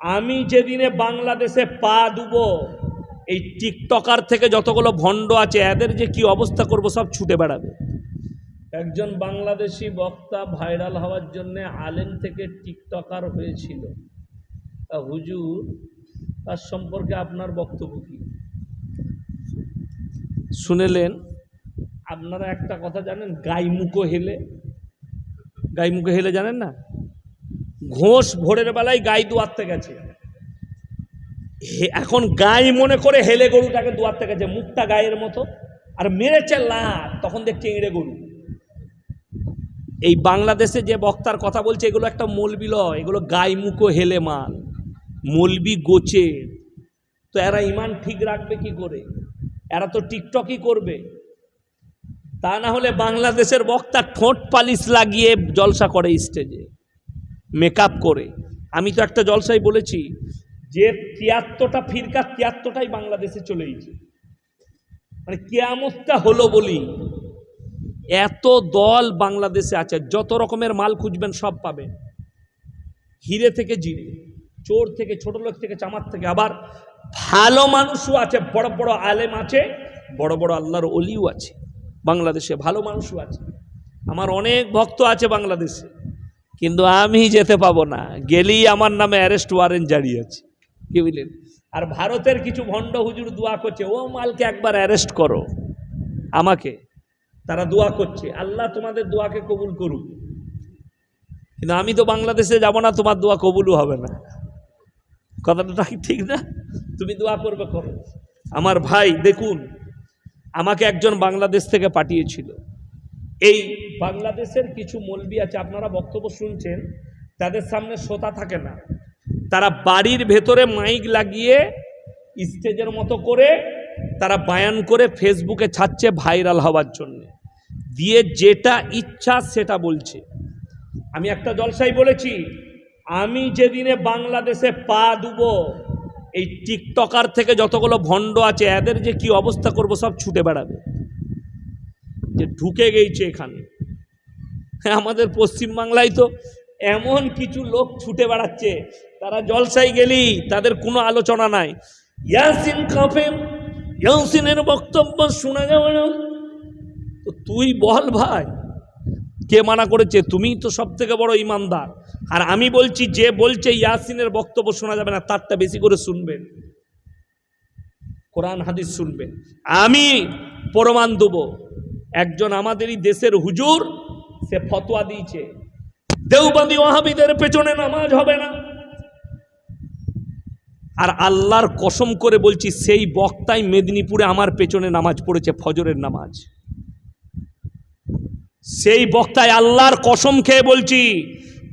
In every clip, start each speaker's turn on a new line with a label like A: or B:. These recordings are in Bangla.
A: আমি যেদিনে বাংলাদেশে পা দেব এই টিকটকার থেকে যতগুলো ভণ্ড আছে এদের যে কি অবস্থা করব সব ছুটে বেড়াবে। একজন বাংলাদেশি বক্তা ভাইরাল হওয়ার জন্যে আলেম থেকে টিকটকার হয়েছিল। তা হুজুর তার সম্পর্কে আপনার বক্তব্য কি? শুনেলেন। আপনারা একটা কথা জানেন গাইমুখো হেলে? গাইমুখো হেলে জানেন না? ঘোষ ভোরের বেলায় গাই দুয়ারতে গেছে। এখন গাই মনে করে হেলে গরুটাকে দুয়ারতে গেছে, মুখটা গায়ের মতো, আর মেরেছে লাট তখন দেখছে ইঁড়ে গরু। এই বাংলাদেশে যে বক্তার কথা বলছে, এগুলো একটা মলবি লয়, এগুলো গাই মুখো হেলে মাল, মলবি গোচে তো এরা ইমান ঠিক রাখবে কি করে? এরা তো টিকটকই করবে। তা না হলে বাংলাদেশের বক্তা ঠোঁট পালিশ লাগিয়ে জলসা করে স্টেজে। মেকআপ করে। আমি তো একটা জলসাই বলেছি যে তিয়াত্তরটা ফিরকা তিয়াত্তরটাই বাংলাদেশে চলে গেছে মানে কেয়ামতটা হলো বলি এত দল বাংলাদেশে আছে, যত রকমের মাল খুঁজবেন সব পাবেন। হিরে থেকে জিরে, চোর থেকে, ছোট লোক থেকে, চামার থেকে, আবার ভালো মানুষও আছে, বড় বড় আলেম আছে, বড় বড় আল্লাহর অলিও আছে, বাংলাদেশে ভালো মানুষও আছে। আমার অনেক ভক্ত আছে বাংলাদেশে। কিন্তু আমি যেতে পাবো না। গেলেই আমার নামে অ্যারেস্ট ওয়ারেন্ট জারি আছে। কি বুঝলেন? আর ভারতের কিছু ভণ্ড হুজুর দোয়া করছে, ও মালকে একবার অ্যারেস্ট করো আমাকে। তারা দোয়া করছে, আল্লাহ তোমাদের দোয়াকে কবুল করুক। কিন্তু আমি তো বাংলাদেশে যাব না, তোমার দোয়া কবুলও হবে না। কথাটা ঠিক না? তুমি দোয়া করবে করো আমার ভাই, দেখুন, আমাকে একজন বাংলাদেশ থেকে পাঠিয়েছিল। এই বাংলাদেশের কিছু মলবি আছে, আপনারা বক্তব্য শুনছেন, তাদের সামনে শ্রোতা থাকে না। তারা বাড়ির ভেতরে মাইক লাগিয়ে স্টেজের মতো করে তারা বায়ান করে ফেসবুকে ছাড়ছে ভাইরাল হওয়ার জন্য। দিয়ে যেটা ইচ্ছা সেটা বলছে। আমি একটা জলসাই বলেছি, আমি যেদিনে বাংলাদেশে পা দেব, এই টিকটকার থেকে যতগুলো ভণ্ড আছে, এদের যে কি অবস্থা করব সব ছুটে বেড়াবে। যে ঢুকে গেছে এখানে। আমাদের পশ্চিমবাংলায় তো এমন কিছু লোক ছুটে বেড়াচ্ছে, তারা জলসাই গেলি তাদের কোনো আলোচনা নাই। ইয়াসিন কাফেম, ইয়াসিনের বক্তব্য শোনা যাবে না। তো তুই বল ভাই, কে মানা করেছে? তুমি তো সব থেকে বড় ইমানদার। আর আমি বলছি, যে বলছে ইয়াসিনের বক্তব্য শোনা যাবে না, তারটা বেশি করে শুনবেন। কোরআন, হাদিস শুনবেন। আমি প্রমাণ দেবো। একজন আমাদেরই দেশের হুজুর, সে ফতোয়া দিয়েছে। দেওবাদী ওয়াহাবিদের পেছনে নামাজ হবে না। আর আল্লাহর কসম করে বলছি, সেই বক্তাই মেদিনীপুরে আমার পেছনে নামাজ পড়েছে, ফজরের নামাজ। সেই বক্তায় আল্লাহর কসম খেয়ে বলছি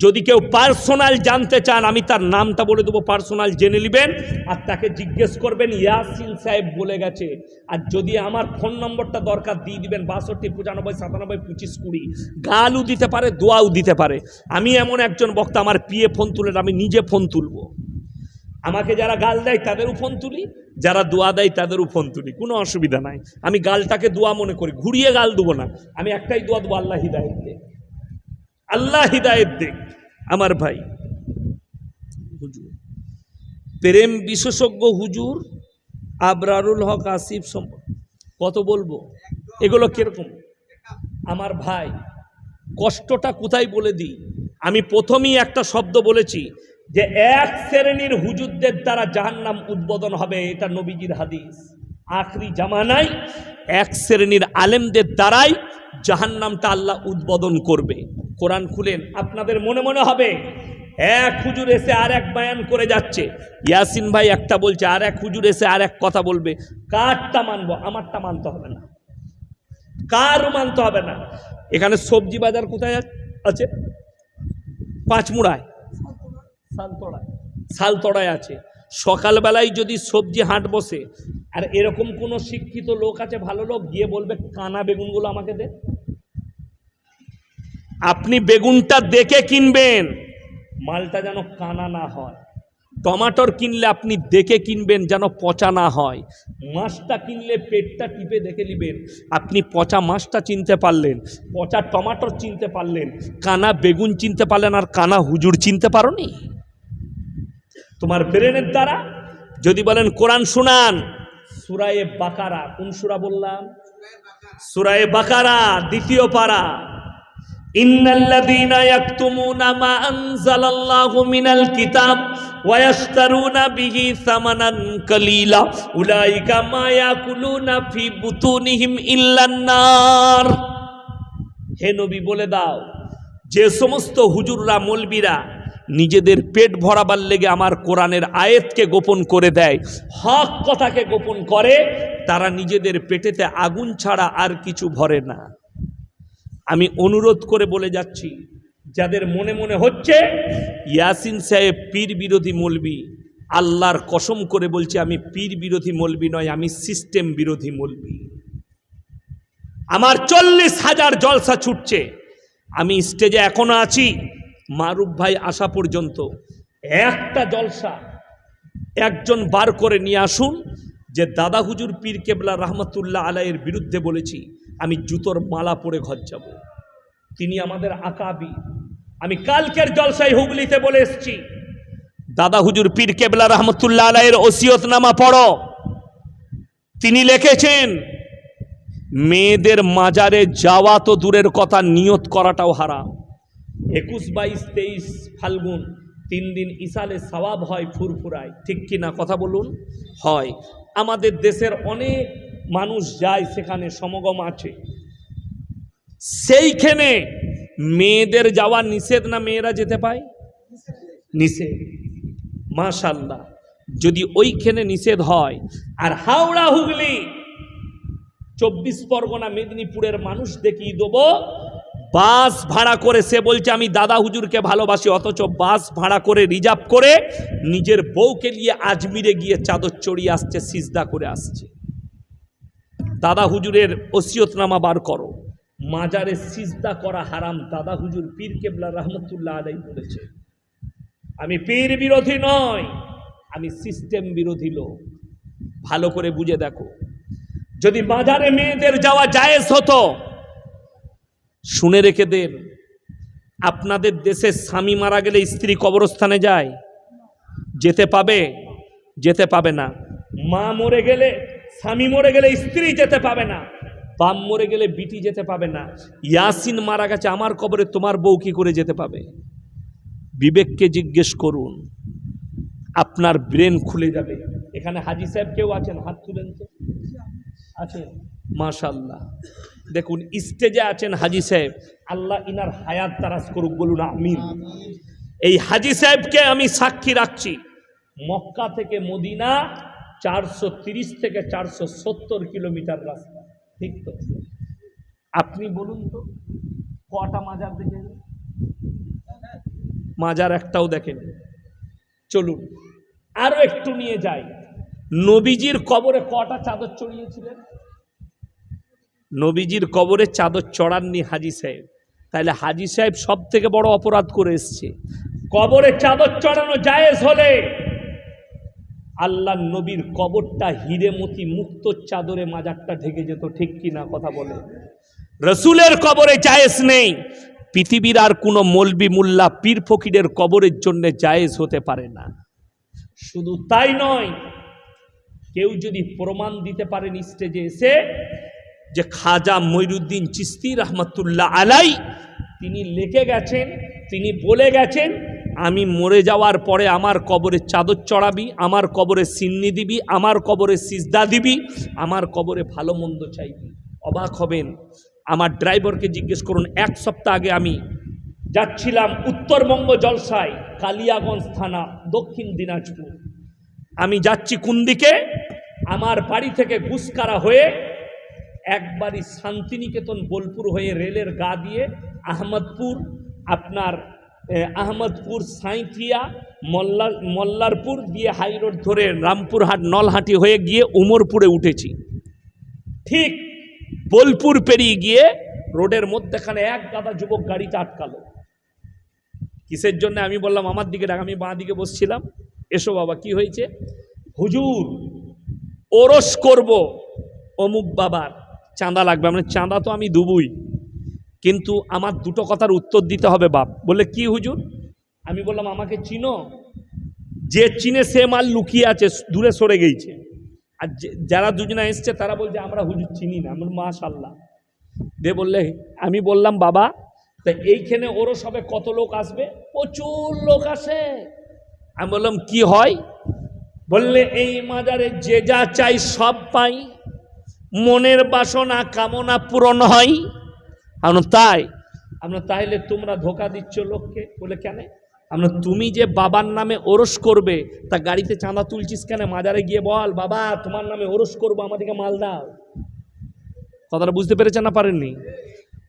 A: যদি কেউ পার্সোনাল জানতে চান, আমি তার নামটা বলে দেবো, পার্সোনাল জেনে নেবেন। আর তাকে জিজ্ঞেস করবেন, ইয়াসিন সাহেব বলে গেছে। আর যদি আমার ফোন নম্বরটা দরকার, দিয়ে দিবেন, বাষট্টি, পঁচানব্বই, সাতানব্বই, পঁচিশ, কুড়ি। গালও দিতে পারে, দোয়াও দিতে পারে। আমি এমন একজন বক্তা, আমার পিয়ে ফোন তুলে, আমি নিজে ফোন তুলবো। আমাকে যারা গাল দেয়, তাদেরও ফোন তুলি। যারা দোয়া দেয়, তাদেরও ফোন তুলি। কোনো অসুবিধা নাই। আমি গালটাকে দোয়া মনে করি। ঘুরিয়ে গাল দেবো না। আমি একটাই দোয়া দেবো, আল্লাহ হিদায়ত দে। আল্লাহ হিদায়ত দে আমার ভাই, হুজুর। প্রেম বিশেষজ্ঞ হুজুর আবরারুল হক আসিফ সম্পর্ক। কত বলব? এগুলো কীরকম? আমার ভাই, কষ্টটা কোথায় বলে দিই? আমি প্রথমেই একটা শব্দ বলেছি যে এক শ্রেণির হুজুরদের দ্বারা জাহান্নাম উদ্বোধন হবে, এটা নবীজির হাদিস। আখরি জামানায় এক শ্রেণির আলেমদের দ্বারাই জাহান্নামটা আল্লাহ উদ্বোধন করবে। কোরআন খুলেন আপনাদের মনে মনে হবে এক হুজুর এসে আর এক বায়ান করে যাচ্ছে। ইয়াসিন ভাই একটা বলছে আর এক হুজুর এসে আর এক কথা বলবে। কারটা মানবো আমারটা মানতে হবে না। কারও মানতে হবে না। এখানে সবজি বাজার কোথায় আছে? পাঁচমুড়ায়। সালতড়ায়। সালতড়ায় আছে। সকালবেলায় যদি সবজি হাট বসে আর এরকম কোনো শিক্ষিত লোক আছে, ভালো লোক, গিয়ে বলবে, কানা বেগুনগুলো আমাকে দে। আপনি বেগুনটা দেখে কিনবেন, মালটা যেন কানা না হয়। টমাটোর কিনলে আপনি দেখে কিনবেন যেন পচা না হয়। মাছটা কিনলে পেটটা টিপে দেখে নেবেন। আপনি পচা মাছটা চিনতে পারলেন, পচা টমাটোর চিনতে পারলেন, কানা বেগুন চিনতে পারলেন, আর কানা হুজুর চিনতে পারোনি? তোমার ব্রেনের দ্বারা? যদি বলেন, কোরআন শুনান। সুরায়ে বাকারা, কোন সুরা বললাম? সুরায়ে বাকারা, দ্বিতীয় পারা। ইন্নাল্লাযীনা ইয়াকতুমুনা মা আনজালাল্লাহু মিনাল কিতাব ওয়া ইয়াশতারুনা বিহি সামানান কালীলা। উলাইকা মা ইয়াকুলুনা ফি বুতুনিহিম ইল্লান নার হে নবী, বলে দাও, যে সমস্ত হুজুররা, মলবিরা নিজেদের পেট ভরাবার লেগে আমার কোরআনের আয়েতকে গোপন করে দেয়, হক কথাকে গোপন করে, তারা নিজেদের পেটেতে আগুন ছাড়া আর কিছু ভরে না। আমি অনুরোধ করে বলে যাচ্ছি, যাদের মনে মনে হচ্ছে, ইয়াসিন সাহেব পীর বিরোধী মলবি, আল্লাহর কসম করে বলছি, আমি পীর বিরোধী মলবি নয়, আমি সিস্টেম বিরোধী মলবি। আমার চল্লিশ হাজার জলসা ছুটছে, আমি স্টেজে এখনও আছি মারুফ ভাই আসা পর্যন্ত একটা জলসা একজন বার করে নিয়ে আসুন যে দাদা হুজুর পীর কেবলা রহমতুল্লাহ আলাইয়ের বিরুদ্ধে বলেছি, আমি জুতোর মালা পরে ঘর যাব। তিনি আমাদের আকাবি। আমি কালকের জলসায় হুগলিতে বলে এসছি, দাদা হুজুর পীর কেবলা রহমতুল্লাহ আলাইয়ের ওসিয়তনামা পড়ো। তিনি লিখেছেন, মেয়েদের মাজারে যাওয়া তো দূরের কথা, নিয়ত করাটাও হারাম। একুশ বাইশ তেইশ ফাল্গুন, তিন দিন ইসালে সওয়াব হয় ফুরফুরায়। ঠিক কি না কথা বলুন? হয়। আমাদের দেশের অনেক মানুষ যায় সেখানে, সমাগম আছে। সেইখানে মেয়েদের যাওয়া নিষেধ না মেয়েরা যেতে পায়? নিষেধ। মাশাল্লাহ যদি ওইখানে নিষেধ হয়, আর হাওড়া হুগলি চব্বিশ পরগনা, মেদিনীপুরের মানুষ দেখিয়ে দেবো বাস ভাড়া করে, সে বলছে, আমি দাদা হুজুরকে ভালোবাসি, অথচ বাস ভাড়া করে রিজার্ভ করে নিজের বউকে নিয়ে আজমিরে গিয়ে চাদর চড়িয়ে আসছে, সিজদা করে আসছে। দাদা হুজুরের ওসিয়তনামা বার করো। মাজারে সিজদা করা হারাম, দাদা হুজুর পীর কেবলা রহমতুল্লাহ আলাই বলেছে। আমি পীর বিরোধী নয় আমি সিস্টেম বিরোধী লোক। ভালো করে বুঝে দেখো। যদি মাজারে মেয়েদের যাওয়া জায়েজ হতো শুনে রেখে দেন, আপনাদের দেশে স্বামী মারা গেলে স্ত্রী কবরস্থানে যায়, যেতে পাবে যেতে পাবে না। মা মরে গেলে, স্বামী মরে গেলে স্ত্রী যেতে পাবে না। বাম মরে গেলে বিটি যেতে পাবে না। ইয়াসিন মারা গেছে, আমার কবরে তোমার বউ কি করে যেতে পাবে? বিবেককে জিজ্ঞেস করুন, আপনার ব্রেন খুলে যাবে। এখানে হাজি সাহেব কেউ আছেন? হাত তুলেন তো। আছেন? মাশাল্লাহ দেখুন স্টেজে আছেন হাজি সাহেব। আল্লাহ ইনার হায়াত তারাজ করুক বলুন, আমিন। এই হাজি সাহেবকে আমি সাক্ষী রাখছি। মক্কা থেকে মদিনা চারশো থেকে চারশো সত্তর কিলোমিটার রাস্তা। ঠিক তো? আপনি বলুন তো, কটা মাজার দেখেন? মাজার একটাও দেখেন। চলুন আরও একটু নিয়ে যাই। নবীজির কবরে কটা চাদর চড়িয়েছিলেন? নবীজির কবরে চাদর চড়াননি হাজি সাহেব। তাহলে হাজি সাহেব সব থেকে বড় অপরাধ করে এসছে। কবরে চাদর চড়ানো জায়েজ হলে আল্লাহ নবীর কবরটা হিরেমতি মুক্ত চাদরে মাজারটা ঢেকে যেত, ঠিক কি না কথা বলে? রসুলের কবরে জায়েজ নেই। পৃথিবীর আর কোনো মলবি মুল্লা পীর ফকিরের কবরের জন্য জায়েজ হতে পারে না। শুধু তাই নয়, কেউ যদি প্রমাণ দিতে পারেন স্টেজে এসে যে খাজা মইরুদ্দিন চিস্তি রহমতুল্লাহ আলাই, তিনি লেখে গেছেন, তিনি বলে গেছেন, আমি মরে যাওয়ার পরে আমার কবরে চাদর চড়াবি, আমার কবরে সিন্নি দিবি, আমার কবরে সিজদা দিবি, আমার কবরে ভালো মন্দ চাইবি। অবাক হবেন। আমার ড্রাইভারকে জিজ্ঞেস করুন, এক সপ্তাহ আগে আমি যাচ্ছিলাম উত্তরবঙ্গ জলসায়, কালিয়াগঞ্জ থানা, দক্ষিণ দিনাজপুর। আমি যাচ্ছি কোন দিকে? আমার বাড়ি থেকে গুসকারা হয়ে একবারই শান্তিনিকেতন বোলপুর হয়ে রেলের গা দিয়ে আহমদপুর, আপনার আহমদপুর, সাঁইথিয়া মল্লার মল্লারপুর দিয়ে হাই রোড ধরে রামপুরহাট, নলহাটি হয়ে গিয়ে উমরপুরে উঠেছি। ঠিক বোলপুর পেরিয়ে গিয়ে রোডের মধ্যেখানে এক গাদা যুবক গাড়িটা আটকালো। কিসের জন্য আমি বললাম, আমার দিকে ডাক, আমি বাঁ দিকে বসছিলাম। এসো বাবা, কি হয়েছে? হুজুর, ওরস করব, অমুক বাবার। চাঁদা লাগবে। মানে চাঁদা তো আমি দুবুই। কিন্তু আমার দুটো কথার উত্তর দিতে হবে বাপ। বলে কি হুজুর? আমি বললাম, আমাকে চিনো। যে চিনে সে মাল লুকিয়ে আছে, দূরে সরে গেছে আর যারা দুজনে এসছে, তারা বলছে, আমরা হুজুর চিনি না। আমরা মাশাল্লাহ দিয়ে বললে, আমি বললাম, বাবা, তা এইখানে ওরও সবে কত লোক আসবে? প্রচুর লোক আসে। আমি বললাম, কি হয়? বললে, এই মাজারে যে যা চাই সব পাই। মনের বাসনা, কামনা পূরণ হয়। আমরা তাই, আমরা তাইলে তোমরা ধোকা দিচ্ছ লোককে, বলে কেন? আমরা তুমি যে বাবার নামে ওরস করবে, তা গাড়িতে চাঁদা তুলছিস কেন? মাজারে গিয়ে বল, বাবা, তোমার নামে ওরস করব, আমাদেরকে মাল দাও। কথাটা বুঝতে পেরেছে না পারেননি?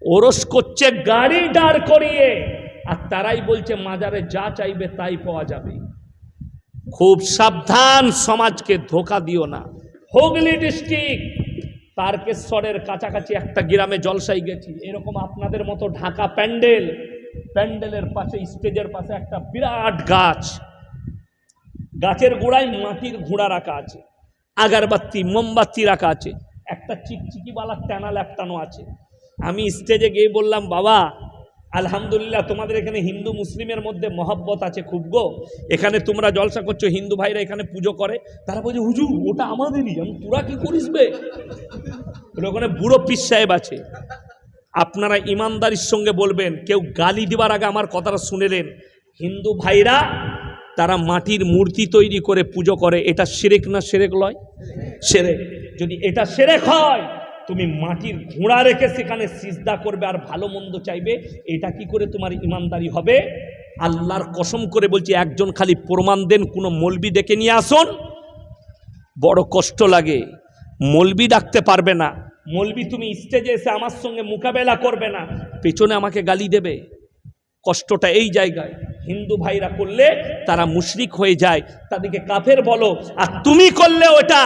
A: ওরস করছে গাড়ি দাঁড় করিয়ে, আর তারাই বলছে, মাজারে যা চাইবে তাই পাওয়া যাবে। খুব সাবধান, সমাজকে ধোকা দিও না। হুগলি ডিস্ট্রিক্ট তারকেশ্বরের কাছাকাছি একটা গ্রামে জলসাই গেছি। এরকম আপনাদের মতো ঢাকা প্যান্ডেল, প্যান্ডেলের পাশে, স্টেজের পাশে একটা বিরাট গাছ। গাছের গোড়ায় মাটির ঘোড়া রাখা আছে, আগারবাতি, মোমবাতি রাখা আছে, একটা চিকচিকিওয়ালা ট্যানা ল্যাপটানো আছে। আমি স্টেজে গিয়ে বললাম, বাবা আলহামদুলিল্লাহ, তোমাদের এখানে হিন্দু মুসলিমের মধ্যে মহব্বত আছে খুব গো। এখানে তোমরা জলসা করছ, হিন্দু ভাইরা এখানে পুজো করে। তারা বলছে, হুজুর, ওটা আমাদেরই, আমি, তোরা কি করিস বে? ওখানে বুড়ো পিস সাহেব আছে। আপনারা ইমানদারির সঙ্গে বলবেন, কেউ গালি দেওয়ার আগে আমার কথাটা শুনেলেন। হিন্দু ভাইরা, তারা মাটির মূর্তি তৈরি করে পুজো করে, এটা সেরেক না সেরেক লয়? সেরেক। যদি এটা সেরেক হয় তুমি মাটির ঘোড়া রেখে সেখানে সিজদা করবে আর ভালো মন্দ চাইবে, এটা কি করে তোমার ইমানদারি হবে? আল্লাহর কসম করে বলছি, একজন খালি প্রমাণ দেন, কোনো মলবি ডেকে নিয়ে আসুন। বড় কষ্ট লাগে, মলবি ডাকতে পারবে না। মলবি তুমি স্টেজে এসে আমার সঙ্গে মোকাবেলা করবে না, পেছনে আমাকে গালি দেবে। কষ্টটা এই জায়গায়। হিন্দু ভাইরা করলে তারা মুশরিক হয়ে যায়, তাদেরকে কাফের বলো, আর তুমি করলে ওটা,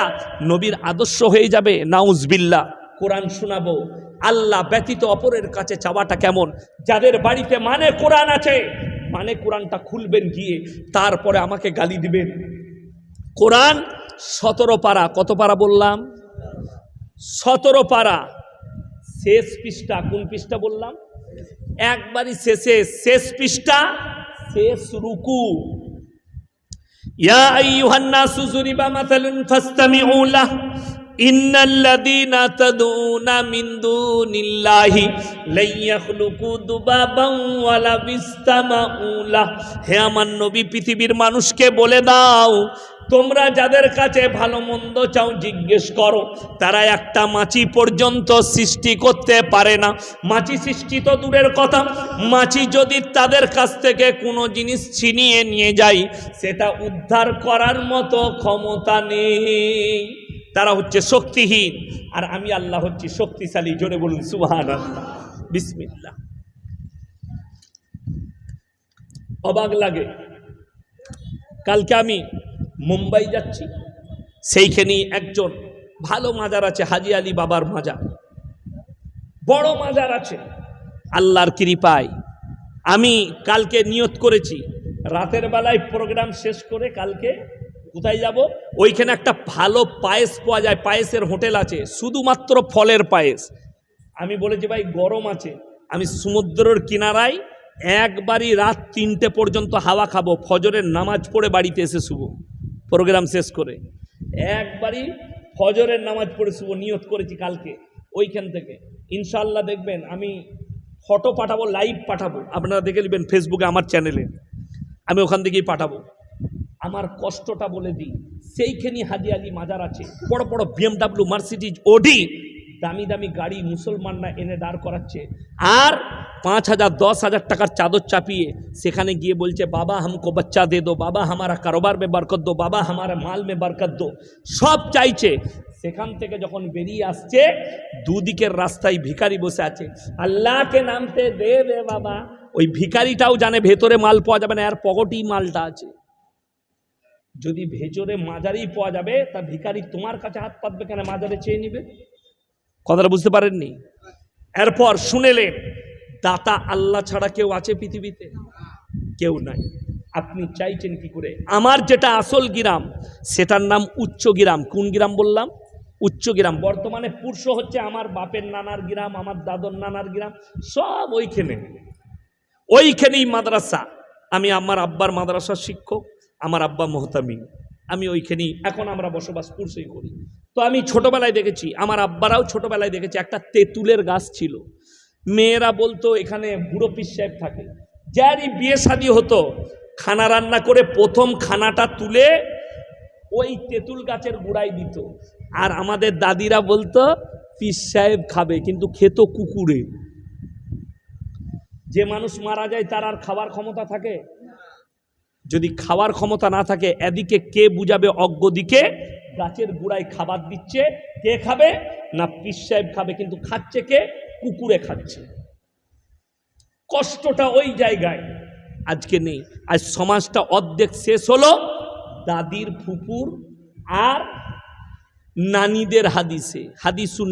A: নবীর আদর্শ হয়ে যাবে নাউজবিল্লা কোরআন শোনাবো। আল্লাহ ব্যতীত অপরের কাছে চাওয়াটা কেমন? যাদের বাড়িতে মানে কোরআন আছে মানে কোরআনটা খুলবেন গিয়ে, তারপরে আমাকে গালি দিবেন। কোরআন সতেরো পারা, কত পারা বললাম? সতেরো পারা। শেষ পৃষ্ঠা, কোন পৃষ্ঠা বললাম? একবারই শেষে, শেষ পৃষ্ঠা, শেষ রুকু। ইয়া আইয়ুহান নাসু যুরিবা মাসালুন ফাসতামিউ লাহ ইন্নাল্লাযীনা তাদউনা মিন দুনিল্লাহি লাই ইয়াখলুকু হে আমার নবী, পৃথিবীর মানুষকে বলে দাও, তোমরা যাদের কাছে ভালো মন্দ চাও জিজ্ঞেস করো। তারা একটা মাছি পর্যন্ত সৃষ্টি করতে পারে না। মাছি সৃষ্টি তো দূরের কথা। মাছি যদি তাদের কাছ থেকে কোনো জিনিস ছিনিয়ে নিয়ে যায়, সেটা উদ্ধার করার মতো ক্ষমতা নেই। তারা হচ্ছে শক্তিহীন। আর আমি আল্লাহ হচ্ছি শক্তিশালী, জোরে বলুন সুহান আল্লাহ বিসমিল্লাহ। অবাক লাগে। কালকে আমি মুম্বাই যাচ্ছি, সেইখানেই একজন ভালো মাজার আছে, হাজি আলী বাবার মাজার। বড় মাজার আছে, আল্লাহর কৃপায়। আমি কালকে নিয়ত করেছি, রাতের বেলায় প্রোগ্রাম শেষ করে কালকে কোথায় যাব? ওইখানে একটা ভালো পায়েস পাওয়া যায়, পায়েসের হোটেল আছে, শুধুমাত্র ফলের পায়েস। আমি বলেছি, ভাই, গরম আছে। আমি সমুদ্রের কিনারায় একবারই রাত তিনটে পর্যন্ত হাওয়া খাব, ফজরের নামাজ পড়ে বাড়িতে এসে শুভ প্রোগ্রাম শেষ করে। একবারই ফজরের নামাজ পড়ে শুভ নিয়ত করেছি কালকে, ওইখান থেকে। ইনশাল্লাহ দেখবেন, আমি ফটো পাঠাবো, লাইভ পাঠাবো। আপনারা দেখে নেবেন ফেসবুকে আমার চ্যানেলে। আমি ওখান থেকেই পাঠাবো। আমার কষ্টটা বলে দিই। সেইখানে হাজি আলী মাজার আছে। বড় বড় বিএমডাব্লিউ মার্সিডিজ ওডি দামি দামি গাড়ি মুসলমানরা এনে দাঁড় করাচ্ছে। আর পাঁচ হাজার, দশ হাজার টাকার চাদর চাপিয়ে সেখানে গিয়ে বলছে, বাবা, হামকো বাচ্চা দে দো, বাবা, হামারা কারোবার মে বরকত দো, বাবা, হামারা মাল মে বরকত দো। সব চাইছে। সেখান থেকে যখন বেরিয়ে আসছে, দুদিকের রাস্তায় ভিখারি বসে আছে। আল্লাহকে নামতে দে দে বাবা। ওই ভিখারিটাও জানে ভেতরে মাল পাওয়া যাবে না আর পকেটেই মালটা আছে। যদি ভেতরে মাজারেই পাওয়া যাবে, তা ভিখারি তোমার কাছে হাত পাতবে কেন? মাজারে চেয়ে নিবে। কথাটা বুঝতে পারেননি? এরপর শুনেলেন, দাতা আল্লাহ ছাড়া কেউ আছে পৃথিবীতে? কেউ নাই। আপনি চাইছেন কি করে? আমার যেটা আসল গ্রাম, সেটার নাম উচ্চ গ্রাম। কোন গ্রাম বললাম? উচ্চ গ্রাম। বর্তমানে পুরুষ হচ্ছে আমার বাপের নানার গ্রাম, আমার দাদর নানার গ্রাম, সব ওইখানে। ওইখানেই মাদ্রাসা। আমি আমার আব্বার মাদ্রাসার শিক্ষক। আমার আব্বা মোহতামিম। আমি ওইখানেই, এখন আমরা বসবাস পুরুষই করি। তো আমি ছোটবেলায় দেখেছি, আমার আব্বারাও ছোটবেলায় দেখেছি, একটা তেঁতুলের গাছ ছিল। মেয়েরা বলতো, এখানে বুড়ো পিস সাহেব থাকে। যারই বিয়ে শাদী হতো, খানা রান্না করে প্রথম খানাটা তুলে ওই তেঁতুল গাছের গোড়ায় দিত। আর আমাদের দাদিরা বলতো পিস সাহেব খাবে, কিন্তু খেত কুকুরে। যে মানুষ মারা যায়, তার আর খাবার ক্ষমতা থাকে? যদি খাওয়ার ক্ষমতা না থাকে, এদিকে কে বুঝাবে অজ্ঞ দিকে? গাছের গুড়ায় খাবার দিচ্ছে। কে খাবে? না পিস সাহেব খাবে, কিন্তু খাচ্ছে কে? কুকুরে খাচ্ছে। কষ্টটা ওই জায়গায়। আজকে নেই। আজ সমাজটা অর্ধেক শেষ হলো। দাদির ফুপুর আর নানিদের হাদিসে হাদিসুল